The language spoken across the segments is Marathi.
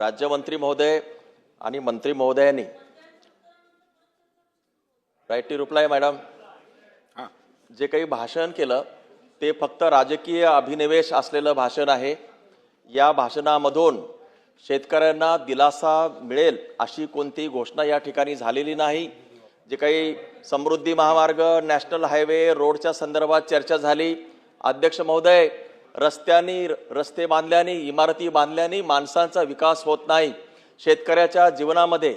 राज्यमंत्री महोदय आणि मंत्री महोदयांनी राईट टू रिप्लाय मॅडम हा. जे काही भाषण केलं ते फक्त राजकीय अभिनिवेश असलेलं भाषण आहे. या भाषणामधून शेतकऱ्यांना दिलासा मिळेल अशी कोणतीही घोषणा या ठिकाणी झालेली नाही. जे काही समृद्धी महामार्ग नॅशनल हायवे रोडच्या संदर्भात चर्चा झाली. अध्यक्ष महोदय रस्त्यांनी रस्ते बांधल्याने इमारती बांधल्याने माणसांचा विकास होत नाही. शेतकऱ्याच्या जीवनामध्ये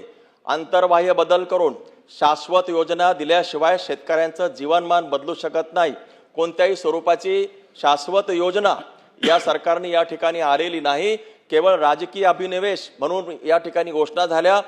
आंतरबाह्य बदल करून शाश्वत योजना दिल्याशिवाय शेतकऱ्यांचं जीवनमान बदलू शकत नाही. कोणत्याही स्वरूपाची शाश्वत योजना या सरकारने या ठिकाणी आलेली नाही. केवळ राजकीय अभिनिवेश म्हणून या ठिकाणी घोषणा झाल्या.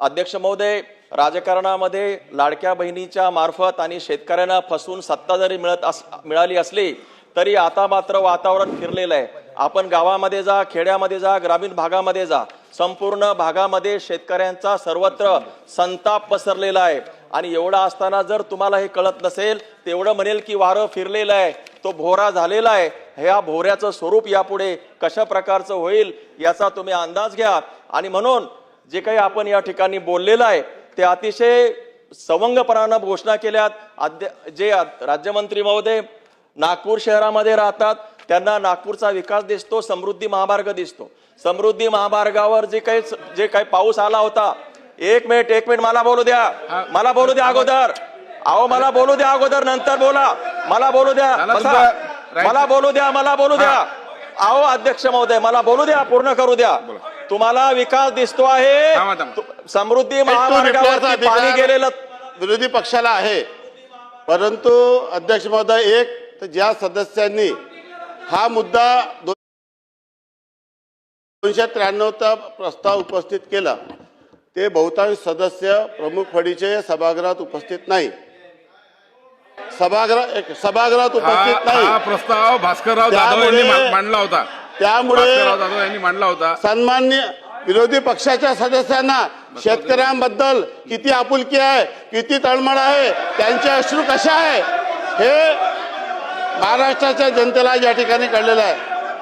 अध्यक्ष महोदय राजकारणामध्ये लाडक्या बहिणीच्या मार्फत आणि शेतकऱ्यांना फसवून सत्ता जरी मिळत अस मिळाली असली तरी आता मात्र वातावरण फिरलेलं आहे. आपण गावामध्ये जा खेड्यामध्ये जा ग्रामीण भागामध्ये जा. संपूर्ण भागामध्ये शेतकऱ्यांचा सर्वत्र संताप पसरलेला आहे. आणि एवढा असताना जर तुम्हाला हे कळत नसेल तेवढं म्हणेल की वारं फिरलेलं आहे. तो भोरा झालेला आहे. ह्या भोऱ्याचं स्वरूप यापुढे कशा प्रकारचं होईल याचा तुम्ही अंदाज घ्या. आणि म्हणून जे काही आपण या ठिकाणी बोललेलं आहे ते अतिशय सवंगपणानं घोषणा केल्यात. अध्य जे राज्यमंत्री महोदय नागपूर शहरामध्ये राहतात. त्यांना नागपूरचा विकास दिसतो समृद्धी महामार्ग दिसतो. समृद्धी महामार्गावर जे काही जे काही पाऊस आला होता एक मिनिट एक मिनिट मला बोलू द्या. मला बोलू द्या अगोदर. अहो मला बोलू द्या अगोदर नंतर बोला. मला बोलू द्या. मला बोलू द्या मला बोलू द्या. अहो अध्यक्ष महोदय मला बोलू द्या पूर्ण करू द्या. तुम्हाला विकास दिसतो आहे. समृद्धी अधिकार पाणी गेलेलं विरोधी पक्षाला आहे. परंतु अध्यक्ष महोदय एक तर ज्या सदस्यांनी हा मुद्दा दोनशे त्र्याण्णवचा प्रस्ताव उपस्थित केला ते बहुतांश सदस्य प्रमुख फडीचे सभागृहात उपस्थित नाही. सभागृह एक सभागृहात उपस्थित हा नाही. प्रस्ताव भास्करराव जाधव यांनी मा- मांडला होता. त्यामुळे भास्करराव जाधव यांनी मांडला होता. सन्मान्य विरोधी पक्षाच्या सदस्यांना शेतकऱ्यांबद्दल किती आपुलकी आहे किती तळमळ आहे त्यांचे अश्रू कसे आहे हे महाराष्ट्राच्या जनतेला या ठिकाणी कळलेलं आहे.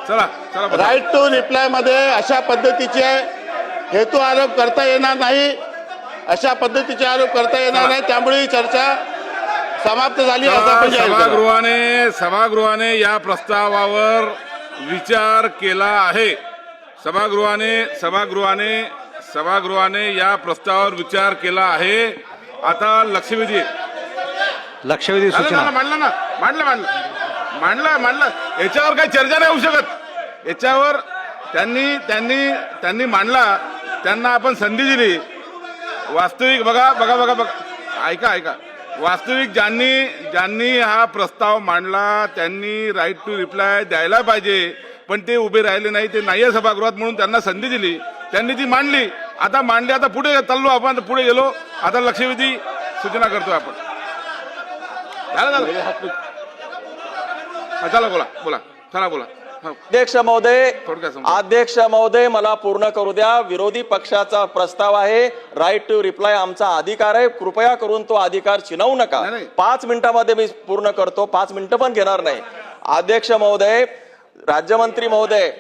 चला चला. राईट टू रिप्लायमध्ये अशा पद्धतीचे हेतू आरोप करता येणार नाही. अशा पद्धतीचे आरोप करता येणार नाही. त्यामुळे ही चर्चा समाप्त झाली. असं. सभागृहाने सभागृहाने या प्रस्तावावर विचार केला आहे. सभागृहाने सभागृहाने सभागृहाने या प्रस्तावावर विचार केला आहे. आता लक्षवेधी. लक्षवेधी सूचना. मांडलं ना? मांडलं मांडलं. मांडलं मांडलं. याच्यावर काही चर्चा नाही होऊ शकत. याच्यावर त्यांनी त्यांनी त्यांनी मांडला. त्यांना आपण संधी दिली. वास्तविक बघा बघा बघा बघा. ऐका ऐका. वास्तविक ज्यांनी ज्यांनी हा प्रस्ताव मांडला त्यांनी राईट टू रिप्लाय द्यायला पाहिजे. पण ते उभे राहिले नाही ते नाही आहे सभागृहात म्हणून त्यांना संधी दिली. त्यांनी ती मांडली. आता मांडली आता पुढे चाललो आपण पुढे गेलो. आता लक्षवेधी सूचना करतोय आपण. झालं झालं? चला बोला बोला. चला बोला. अध्यक्ष महोदय. अध्यक्ष महोदय मला पूर्ण करू द्या. विरोधी पक्षाचा प्रस्ताव आहे. राईट टू रिप्लाय आमचा अधिकार आहे. कृपया करून तो अधिकार चिनवू नका. पाच मिनिटामध्ये मी पूर्ण करतो. पाच मिनिटं पण घेणार नाही. अध्यक्ष महोदय राज्यमंत्री महोदय.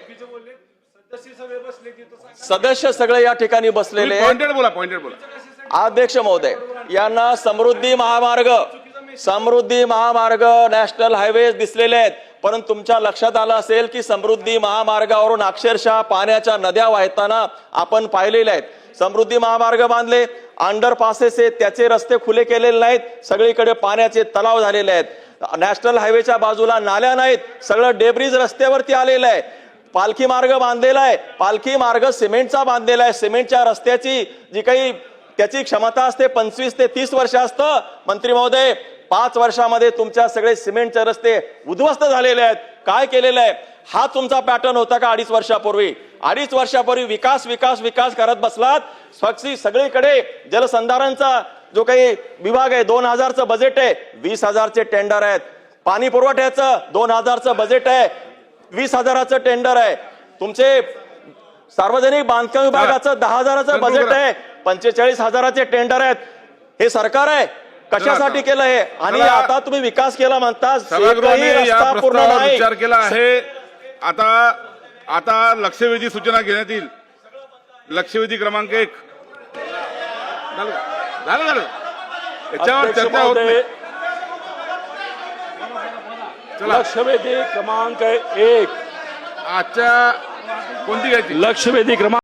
सदस्य सगळे या ठिकाणी बसलेले अध्यक्ष महोदय यांना समृद्धी महामार्ग समृद्धी महामार्ग नॅशनल हायवे दिसलेले आहेत. परंतु तुमच्या लक्षात आलं असेल की समृद्धी महामार्गावरून अक्षरशः पाण्याच्या नद्या वाहताना आपण पाहिलेल्या आहेत. समृद्धी महामार्ग बांधले अंडर पासेस आहेत त्याचे रस्ते खुले केलेले नाहीत सगळीकडे पाण्याचे तलाव झालेले आहेत. नॅशनल हायवेच्या बाजूला नाल्या नाहीत सगळं डेब्रिज रस्त्यावरती आलेलं आहे. पालखी मार्ग बांधलेला आहे. पालखी मार्ग सिमेंटचा बांधलेला आहे. सिमेंटच्या रस्त्याची जी काही त्याची क्षमता असते पंचवीस ते तीस वर्ष असतं. मंत्री महोदय पाच वर्षामध्ये तुमच्या सगळे सिमेंटचे रस्ते उद्ध्वस्त झालेले आहेत. काय केलेलं आहे? हा तुमचा पॅटर्न होता का अडीच वर्षापूर्वी? अडीच वर्षापूर्वी विकास विकास विकास करत बसलात. स्वच्छ सगळीकडे जलसंधारणचा जो काही विभाग आहे दोन हजारचं बजेट आहे वीस हजारचे टेंडर आहेत. पाणी पुरवठ्याचं दोन हजारचं बजेट आहे वीस हजाराचं टेंडर आहे. तुमचे सार्वजनिक बांधकाम विभागाचं दहा हजाराचं बजेट. आहे पंचेचाळीस हजाराचे टेंडर आहेत. हे सरकार आहे? कशासाठी केलं हे? आणि. आता तुम्ही विकास केला म्हणता रस्ता पूर्ण नाही. विचार केला आहे. आता आता लक्षवेधी सूचना घेण्यात येईल. लक्षवेधी क्रमांक एक. झालं झालं झालं. याच्यावर अध्यक्ष चर्चा होत नाही महोदय चला. लक्षवेधी क्रमांक एक. आजच्या कोणती घ्यायची? लक्षवेधी क्रमांक